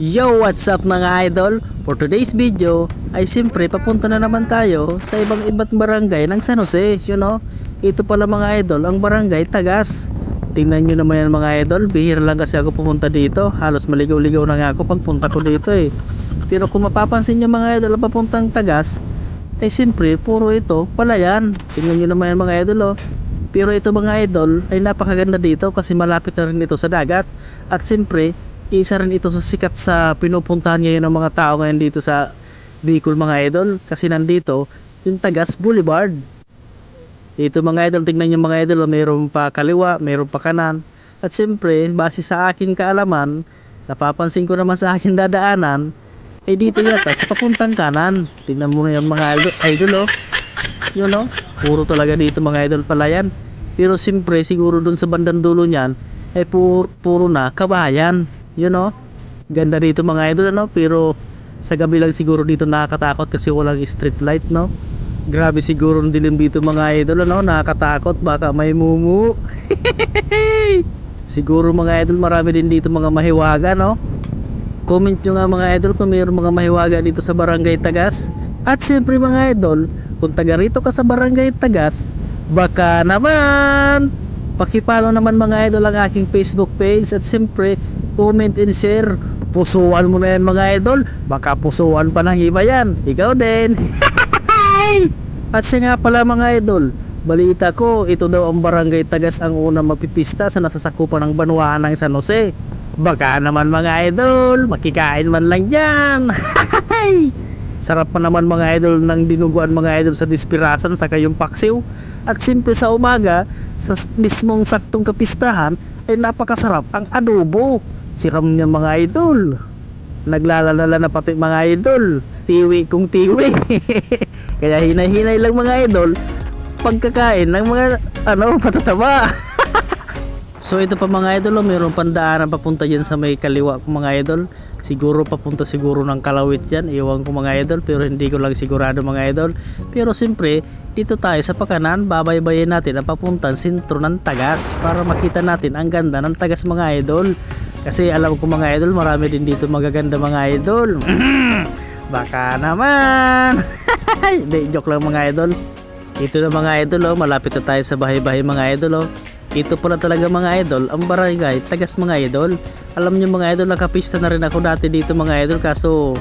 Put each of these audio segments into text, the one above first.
Yo, what's up mga idol? For today's video ay siyempre papunta na naman tayo sa ibang iba't barangay ng San Jose, you know. Ito pala mga idol, ang barangay Tagas. Tingnan nyo naman yan mga idol, bihira lang kasi ako pumunta dito. Halos maligaw-ligaw na nga ako pagpunta ko dito eh. Pero kung mapapansin nyo mga idol, ang papuntang Tagas, ay siyempre puro ito palayan. Tingnan nyo naman yan mga idol oh. Pero ito mga idol ay napakaganda dito kasi malapit na rin ito sa dagat. At siyempre, isa rin ito sa sikat sa pinupuntahan ngayon ng mga tao ngayon dito sa Bicol mga idol. Kasi nandito, yung Tagas Boulevard. Dito mga idol, tingnan nyo mga idol, mayroon pa kaliwa, mayroon pa kanan. At siyempre, base sa akin kaalaman, napapansin ko naman sa akin dadaanan, ay dito yata sa papuntang kanan. Tingnan mo na yung mga idol, idol oh. Yun oh, puro talaga dito mga idol pala yan. Pero siyempre siguro dun sa bandang dulo niyan ay puro, puro na kabayan. Yun oh. Ganda dito mga idol ano, pero sa gabi lang siguro dito nakakatakot kasi walang street light no. Grabe siguro ang dilim dito mga idol ano, nakakatakot baka may mumu. siguro mga idol marami din dito mga mahiwaga no. Comment nyo nga mga idol kung mayroong mga mahiwaga dito sa barangay Tagas. At siyempre mga idol, kung taga rito ka sa barangay Tagas, baka naman pakipalo naman mga idol ang aking Facebook page at siyempre comment and share. Pusuan mo na yan mga idol. Baka pusuan pa ng iba yan. Ikaw din. at siya nga pala mga idol, balita ko ito daw ang barangay Tagas ang unang magpipista sa nasasakupan ng Banwaan ng San Jose. Baka naman mga idol, makikain man lang dyan. Sarap pa naman mga idol ng dinuguan mga idol sa dispirasan sa kayong paksiw. At simple sa umaga, sa mismong saktong kapistahan, ay napakasarap ang adobo. Siram niya mga idol. Naglalalala na pati mga idol. Tiwi kung tiwi. Kaya hinay-hinay lang mga idol. Pagkakain ng mga ano, patataba. So ito pa mga idol, oh, mayroong pandaanan papunta dyan sa may kaliwa ko mga idol. Siguro papunta siguro ng Kalawit dyan, iwan ko mga idol, pero hindi ko lang sigurado mga idol. Pero siyempre, dito tayo sa pakanan, babaybayin natin ang papuntang sentro ng Tagas para makita natin ang ganda ng Tagas mga idol. Kasi alam ko mga idol, marami din dito magaganda mga idol. Baka naman. Hindi, joke lang mga idol. Ito na mga idol, oh, malapit na tayo sa bahay-bahay mga idol. Oh. Ito pala talaga mga idol, ang barangay, tagas mga idol. Alam niyo mga idol, nakapista na rin ako dati dito mga idol kaso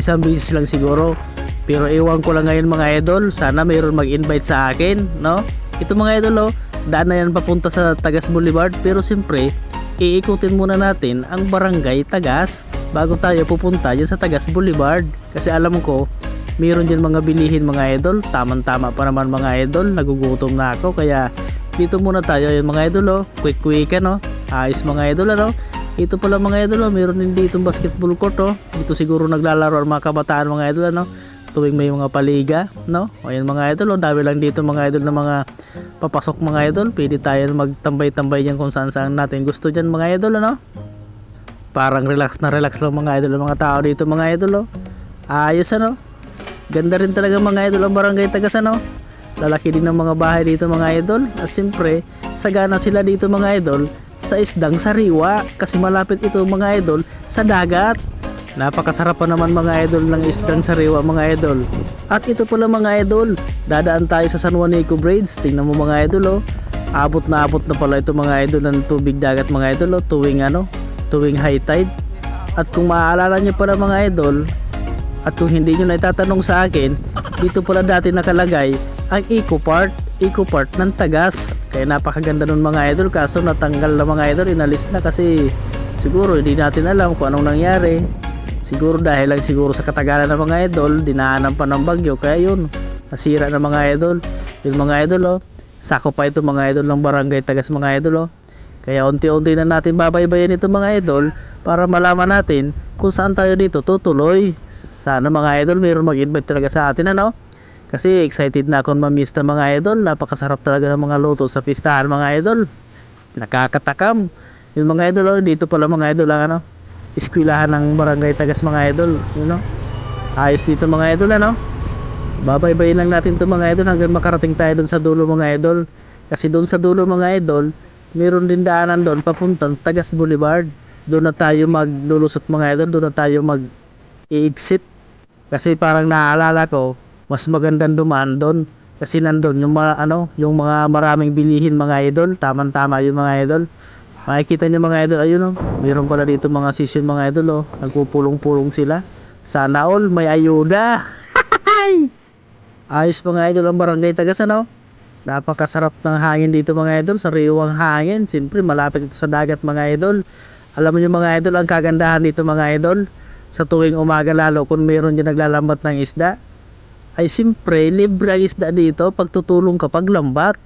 isang beses lang siguro. Pero ewan ko lang ngayon mga idol, sana mayroon mag-invite sa akin, no? Ito mga idol, oh, daan na yan papunta sa Tagas Boulevard pero siyempre, iikutin muna natin ang barangay Tagas bago tayo pupunta dyan sa Tagas Boulevard. Kasi alam ko, mayroon dyan mga bilihin mga idol, tamang-tama pa naman mga idol, nagugutom na ako kaya dito muna tayo yung mga idol oh. quick quick ano ayos mga idol ano ito pala mga idol oh. meron din dito basketball court oh. dito siguro naglalaro ang mga kabataan mga idol ano tuwing may mga paliga no ayun mga idol oh. dami lang dito mga idol na mga papasok mga idol pwede tayo magtambay-tambay dyan kung saan saan natin gusto dyan mga idol ano? Parang relax na relax lang mga idol mga tao dito mga idol oh. ayos ano? Ganda rin talaga mga idol ang barangay tagas ano? Lalaki din ng mga bahay dito mga idol. At siyempre sagana sila dito mga idol sa isdang sariwa. Kasi malapit ito mga idol sa dagat napakasarap pa naman mga idol ng isdang sariwa mga idol. At ito pala mga idol dadaan tayo sa San Juanico Bridge. Tingnan mo mga idol oh. Abot na abot na pala ito mga idol ng tubig dagat mga idol oh. Tuwing ano? Tuwing high tide. At kung maaalala nyo pala mga idol at kung hindi nyo na itatanong sa akin dito pala dati nakalagay ang eco part eco part ng tagas. Kaya napakaganda nun mga idol kaso natanggal na mga idol inalis na kasi siguro hindi natin alam kung anong nangyari siguro dahil lang siguro sa katagalan ng mga idol dinaanan pa ng bagyo kaya yun nasira na mga idol yung mga idol oh sako pa ito mga idol ng barangay tagas mga idol oh kaya unti-unti na natin babaybayin ito mga idol para malaman natin kung saan tayo dito tutuloy sana mga idol mayroon mag-invite talaga sa atin ano kasi excited na akong mamiss na mga idol. Napakasarap talaga ng mga luto sa pistahan mga idol. Nakakatakam. Yung mga idol, oh, dito pala mga idol ang ano, iskwilahan ng barangay tagas mga idol. You know? Ayos dito mga idol ano. Babaybayin lang natin to mga idol hanggang makarating tayo dun sa dulo mga idol. Kasi dun sa dulo mga idol, meron din daanan doon papuntang Tagas Boulevard. doon na tayo maglulusot mga idol doon na tayo mag i-exit kasi parang naaalala ko mas magandang dumaan doon kasi nandun yung mga ano yung mga maraming bilihin mga idol tamang tama yung mga idol makikita nyo mga idol ayun oh. Mayroon pala dito mga session mga idol oh. Nagpupulong-pulong sila. Sana all may ayuda. Ayos mga idol ang barangay tagas ano napakasarap ng hangin dito mga idol. Sariwang hangin. Siyempre malapit ito sa dagat mga idol. Alam niyo mga idol ang kagandahan dito mga idol. Sa tuwing umaga lalo kung mayroon dyan naglalambat ng isda ay siyempre libre ang isda dito pagtutulong kapag lambat.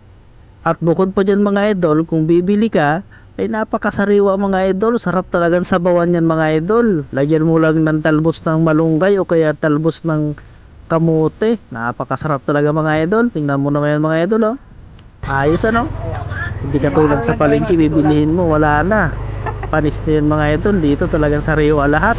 At bukod pa dyan mga idol kung bibili ka ay napakasariwa mga idol. Sarap talagang sabawan yan mga idol. Lagyan mo lang ng talbos ng malunggay o kaya talbos ng kamote. Napakasarap talaga mga idol. Tingnan mo naman yan mga idol oh. Ayos ano? Hindi katulad sa palengke bibilihin mo. Wala na. Panis na yan mga idol. Dito talagang sariwa lahat.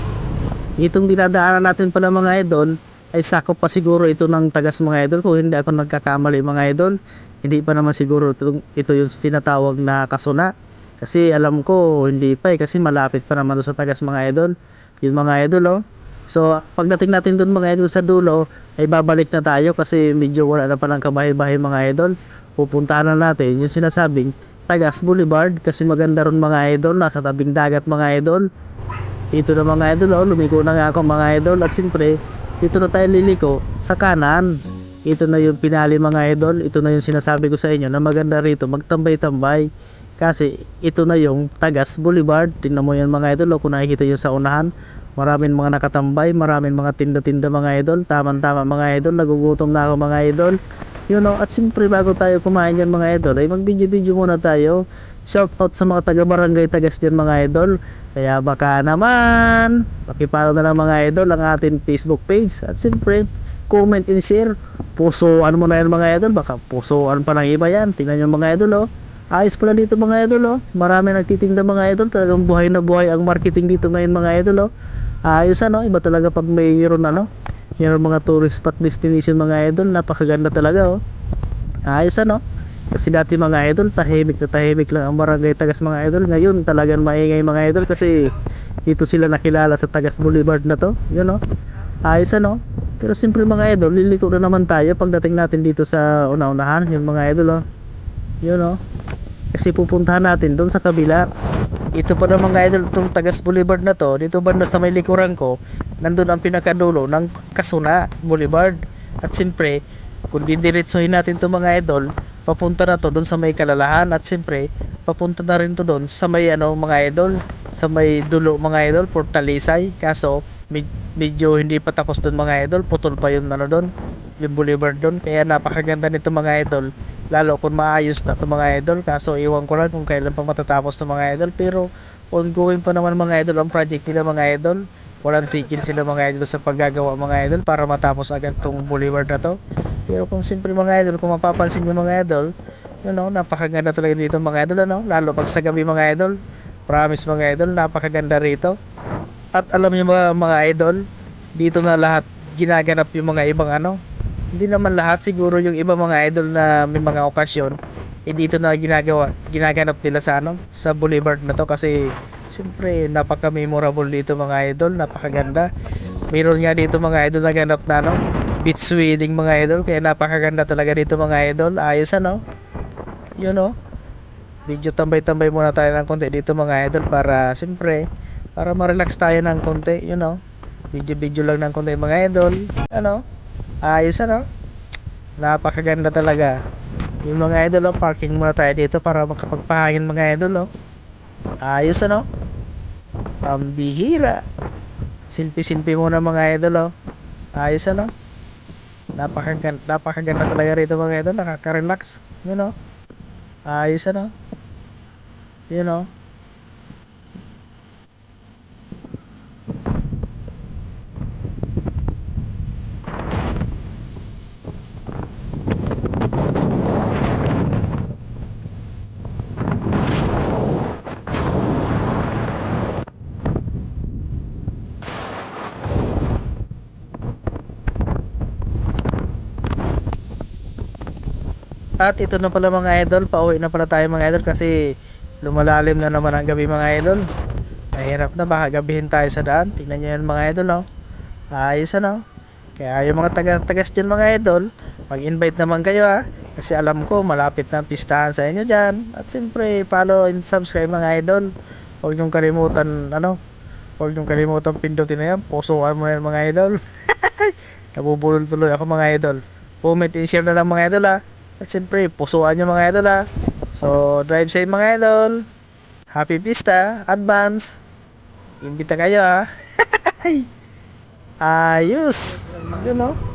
Itong dinadaanan natin pala mga idol ay sakop pa siguro ito ng tagas mga idol kung hindi ako nagkakamali mga idol. Hindi pa naman siguro ito, ito yung tinatawag na kasuna kasi alam ko hindi pa eh. Kasi malapit pa naman sa tagas mga idol. Yun mga idol oh. So pagdating natin doon mga idol sa dulo ay babalik na tayo kasi medyo wala na palang kabahay-bahay mga idol. Pupuntahan na natin. Yung sinasabing Tagas Boulevard kasi maganda ron mga idol. Nasa tabing dagat mga idol. Dito na mga idol oh, lumiko na nga ako mga idol. At siyempre dito na tayo liliko sa kanan. Ito na yung pinali mga idol. Ito na yung sinasabi ko sa inyo na maganda rito. Magtambay-tambay kasi ito na yung Tagas Boulevard. Tingnan mo yan mga idol oh, kung nakikita nyo sa unahan. Maraming mga nakatambay maraming mga tinda-tinda mga idol. Tamang-tama mga idol. Nagugutom na ako mga idol. You know at siyempre bago tayo kumain yan mga idol ay mag video video muna tayo. Shout out sa mga taga barangay tagas dyan mga idol. Kaya baka naman pakipalo na lang mga idol ang ating facebook page. At siyempre comment and share. Pusoan mo na yan mga idol? Baka pusoan pa ng iba yan? Tingnan nyo mga idol oh ayos pala dito mga idol oh. Marami nagtitinda mga idol. Talagang buhay na buhay ang marketing dito ngayon mga idol oh. Ayos ano iba talaga pag mayroon ano mayroon mga tourist spot destination mga idol. Napakaganda talaga oh. Ayos ano kasi dati mga idol tahimik na tahimik lang ang barangay tagas mga idol. Ngayon talagang maingay mga idol kasi dito sila nakilala sa tagas boulevard na to. Yun oh. Ayos ano. Pero siyempre mga idol liliko na naman tayo pagdating natin dito sa una-unahan yung mga idol oh. Yun oh kasi pupuntahan natin doon sa kabila. Ito pa na mga idol itong Tagas Boulevard na to dito banda sa may likuran ko nandun ang pinakadulo ng Kasuna Boulevard. At siyempre kung didiretsohin natin to mga idol papunta na to doon sa may kalalahan. At siyempre papunta na rin to doon sa may ano mga idol sa may dulo mga idol Fortalisay. Kaso med- medyo hindi pa tapos doon mga idol putol pa yung ano doon yung boulevard doon. Kaya napakaganda nito mga idol lalo kung maayos na to mga idol. Kaso iwan ko lang kung kailan pa matatapos to mga idol. Pero ongoing pa naman mga idol ang project nila mga idol. Walang tigil sila mga idol sa paggagawa mga idol para matapos agad tong boulevard na to. Pero kung simple mga idol kung mapapansin nyo mga idol you know napakaganda talaga dito mga idol ano? Lalo pag sa gabi mga idol. Promise mga idol napakaganda rito. At alam niyo mga mga idol dito na lahat ginaganap yung mga ibang ano hindi naman lahat siguro yung iba mga idol na may mga okasyon eh dito na ginagawa ginaganap nila sa ano sa boulevard na to kasi siyempre napaka memorable dito mga idol napakaganda. Mayroon nga dito mga idol na ganap na ano beach wedding mga idol kaya napakaganda talaga dito mga idol. Ayos ano? Yun know video tambay-tambay muna tayo ng konti dito mga idol para siyempre para ma-relax tayo ng konti you know video-video lang ng konti mga idol. Ano ayos ano? Napakaganda talaga. Yung mga idol oh, parking muna tayo dito para makapagpahangin mga idol oh. ayos ano? Pambihira. Silpi-silpi muna mga idol oh. ayos ano? Napakaganda, napakaganda talaga rito mga idol. Nakaka-relax you know ayos ano? You know At ito na pala mga idol, pauwi na pala tayo mga idol kasi lumalalim na naman ang gabi mga idol. Mahirap na baka gabihin tayo sa daan. Tingnan nyo yan mga idol, no? Ayos ano? Kaya yung mga taga-tagas dyan mga idol, mag-invite naman kayo ha. Kasi alam ko, malapit na pistahan sa inyo dyan. At siyempre, follow and subscribe mga idol. Huwag niyong kalimutan, ano? Huwag niyong kalimutan pindutin na yan. Pusukan mo yan mga idol. Nabubulol tuloy ako mga idol. Comment and share na lang mga idol ha. At siyempre, pusuan niyo mga idol ha. So, drive safe mga idol. Happy Pista, advance. Imbita kayo ha. Ayos. Yun no?